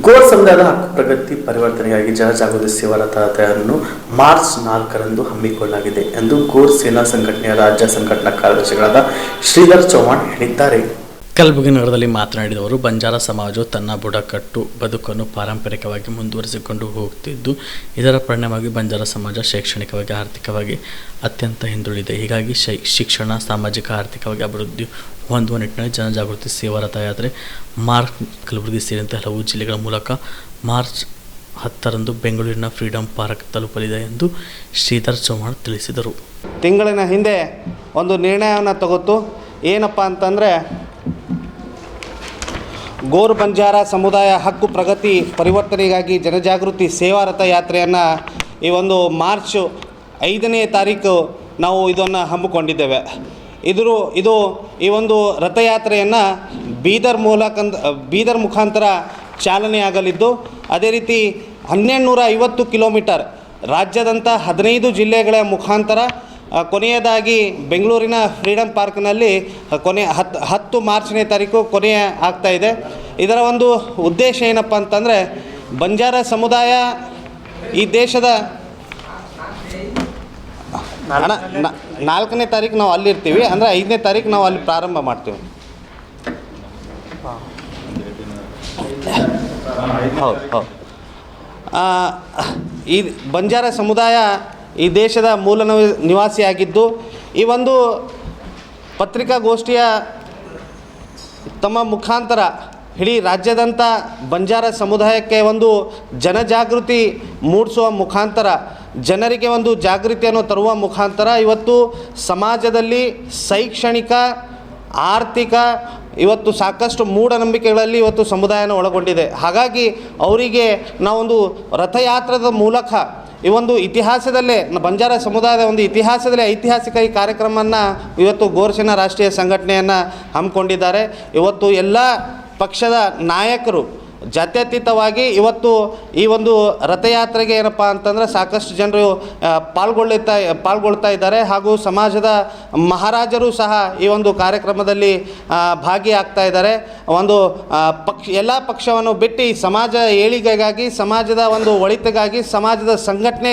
ಗೋರ್ ಸಮುದಾಯದ ಪ್ರಗತಿ ಪರಿವರ್ತನೆಗಾಗಿ ಜನಜಾಗೃತಿ ಸೇವಾ ರಥಯಾತ್ರೆಯನ್ನು ಮಾರ್ಚ್ ನಾಲ್ಕರಂದು ಹಮ್ಮಿಕೊಳ್ಳಲಾಗಿದೆ ಎಂದು ಗೋರ್ ಸೇನಾ ಸಂಘಟನೆಯ ರಾಜ್ಯ ಸಂಘಟನಾ ಕಾರ್ಯದರ್ಶಿಗಳಾದ ಶ್ರೀಧರ್ ಚೌಹಾಣ್ ಹೇಳಿದ್ದಾರೆ. ಕಲಬುರಗಿ ನಗರದಲ್ಲಿ ಮಾತನಾಡಿದವರು, ಬಂಜಾರ ಸಮಾಜವು ತನ್ನ ಬುಡಕಟ್ಟು ಬದುಕನ್ನು ಪಾರಂಪರಿಕವಾಗಿ ಮುಂದುವರಿಸಿಕೊಂಡು ಹೋಗುತ್ತಿದ್ದು, ಇದರ ಪರಿಣಾಮವಾಗಿ ಬಂಜಾರ ಸಮಾಜ ಶೈಕ್ಷಣಿಕವಾಗಿ, ಆರ್ಥಿಕವಾಗಿ ಅತ್ಯಂತ ಹಿಂದುಳಿದೆ ಹೀಗಾಗಿ ಶೈ, ಶಿಕ್ಷಣ, ಸಾಮಾಜಿಕ, ಆರ್ಥಿಕವಾಗಿ ಅಭಿವೃದ್ಧಿ ಹೊಂದುವ ನಿಟ್ಟಿನಲ್ಲಿ ಜನಜಾಗೃತಿ ಸೇವಾ ರಥಯಾತ್ರೆ ಮಾರ್ಚ್ ಕಲಬುರಗಿ ಸೇರಿದಂತೆ ಹಲವು ಜಿಲ್ಲೆಗಳ ಮೂಲಕ ಮಾರ್ಚ್ ಹತ್ತರಂದು ಬೆಂಗಳೂರಿನ ಫ್ರೀಡಂ ಪಾರ್ಕ್ ತಲುಪಲಿದೆ ಎಂದು ಶ್ರೀಧರ್ ಚೌಹಾಣ್ ತಿಳಿಸಿದರು. ತಿಂಗಳಿನ ಹಿಂದೆ ಒಂದು ನಿರ್ಣಯವನ್ನು ತಗೊತು ಏನಪ್ಪ ಅಂತಂದರೆ ಗೋರು ಬಂಜಾರ ಸಮುದಾಯ ಹಕ್ಕು ಪ್ರಗತಿ ಪರಿವರ್ತನೆಗಾಗಿ ಜನಜಾಗೃತಿ ಸೇವಾ ರಥ ಯಾತ್ರೆಯನ್ನು ಈ ಒಂದು ಮಾರ್ಚ್ ಐದನೇ ತಾರೀಕು ನಾವು ಇದನ್ನು ಹಮ್ಮಿಕೊಂಡಿದ್ದೇವೆ. ಇದ್ರ, ಇದು ಈ ಒಂದು ರಥಯಾತ್ರೆಯನ್ನು ಬೀದರ್ ಮೂಲಕ ಬೀದರ್ ಮುಖಾಂತರ ಚಾಲನೆಯಾಗಲಿದ್ದು ಅದೇ ರೀತಿ ಹನ್ನೆರಡು ನೂರ ಐವತ್ತು ಕಿಲೋಮೀಟರ್ ರಾಜ್ಯದಂಥ ಹದಿನೈದು ಜಿಲ್ಲೆಗಳ ಮುಖಾಂತರ ಕೊನೆಯದಾಗಿ ಬೆಂಗಳೂರಿನ ಫ್ರೀಡಮ್ ಪಾರ್ಕ್ನಲ್ಲಿ ಕೊನೆ ಹತ್ತು ಹತ್ತು ಮಾರ್ಚ್ನೇ ತಾರೀಕು ಕೊನೆಯ ಆಗ್ತಾ ಇದೆ. ಇದರ ಒಂದು ಉದ್ದೇಶ ಏನಪ್ಪ ಅಂತಂದರೆ, ಬಂಜಾರ ಸಮುದಾಯ ಈ ದೇಶದ ನಾ- ನಾಲ್ಕನೇ ತಾರೀಕು ನಾವು ಅಲ್ಲಿರ್ತೀವಿ ಅಂದರೆ ಐದನೇ ತಾರೀಕು ನಾವು ಅಲ್ಲಿ ಪ್ರಾರಂಭ ಮಾಡ್ತೀವಿ. ಹೌದು ಹೌದು. ಆ, ಈ ಬಂಜಾರ ಸಮುದಾಯ ಈ ದೇಶದ ಮೂಲ ನಿವ- ನಿವಾಸಿಯಾಗಿದ್ದು ಈ ಒಂದು ಪತ್ರಿಕಾಗೋಷ್ಠಿಯ ತಮ್ಮ ಮುಖಾಂತರ ಇಡೀ ರಾಜ್ಯದಂಥ ಬಂಜಾರ ಸಮುದಾಯಕ್ಕೆ ಒಂದು ಜನಜಾಗೃತಿ ಮೂಡಿಸುವ ಮುಖಾಂತರ ಜನರಿಗೆ ಒಂದು ಜಾಗೃತಿಯನ್ನು ತರುವ ಮುಖಾಂತರ ಇವತ್ತು ಸಮಾಜದಲ್ಲಿ ಶೈಕ್ಷಣಿಕ, ಆರ್ಥಿಕ, ಇವತ್ತು ಸಾಕಷ್ಟು ಮೂಢನಂಬಿಕೆಗಳಲ್ಲಿ ಇವತ್ತು ಸಮುದಾಯನ ಒಳಗೊಂಡಿದೆ. ಹಾಗಾಗಿ ಅವರಿಗೆ ನಾವೊಂದು ರಥಯಾತ್ರದ ಮೂಲಕ ಈ ಒಂದು ಇತಿಹಾಸದಲ್ಲೇ, ಬಂಜಾರ ಸಮುದಾಯದ ಒಂದು ಇತಿಹಾಸದಲ್ಲೇ ಐತಿಹಾಸಿಕ ಈ ಕಾರ್ಯಕ್ರಮವನ್ನು ಇವತ್ತು ಗೋರ್ಸಿನ ರಾಷ್ಟ್ರೀಯ ಸಂಘಟನೆಯನ್ನು ಹಮ್ಮಿಕೊಂಡಿದ್ದಾರೆ. ಇವತ್ತು ಎಲ್ಲ ಪಕ್ಷದ ನಾಯಕರು ಜಾತ್ಯತೀತವಾಗಿ ಇವತ್ತು ಈ ಒಂದು ರಥಯಾತ್ರೆಗೆ ಏನಪ್ಪ ಅಂತಂದರೆ ಸಾಕಷ್ಟು ಜನರು ಪಾಲ್ಗೊಳ್ಳುತ್ತಾ ಪಾಲ್ಗೊಳ್ತಾ ಇದ್ದಾರೆ. ಹಾಗೂ ಸಮಾಜದ ಮಹಾರಾಜರು ಸಹ ಈ ಒಂದು ಕಾರ್ಯಕ್ರಮದಲ್ಲಿ ಭಾಗಿಯಾಗ್ತಾ ಇದ್ದಾರೆ. ಒಂದು ಪಕ್ಷ, ಎಲ್ಲ ಪಕ್ಷವನ್ನು ಬಿಟ್ಟು ಸಮಾಜ ಏಳಿಗೆಗಾಗಿ, ಸಮಾಜದ ಒಂದು ಒಳಿತಿಗಾಗಿ, ಸಮಾಜದ ಸಂಘಟನೆ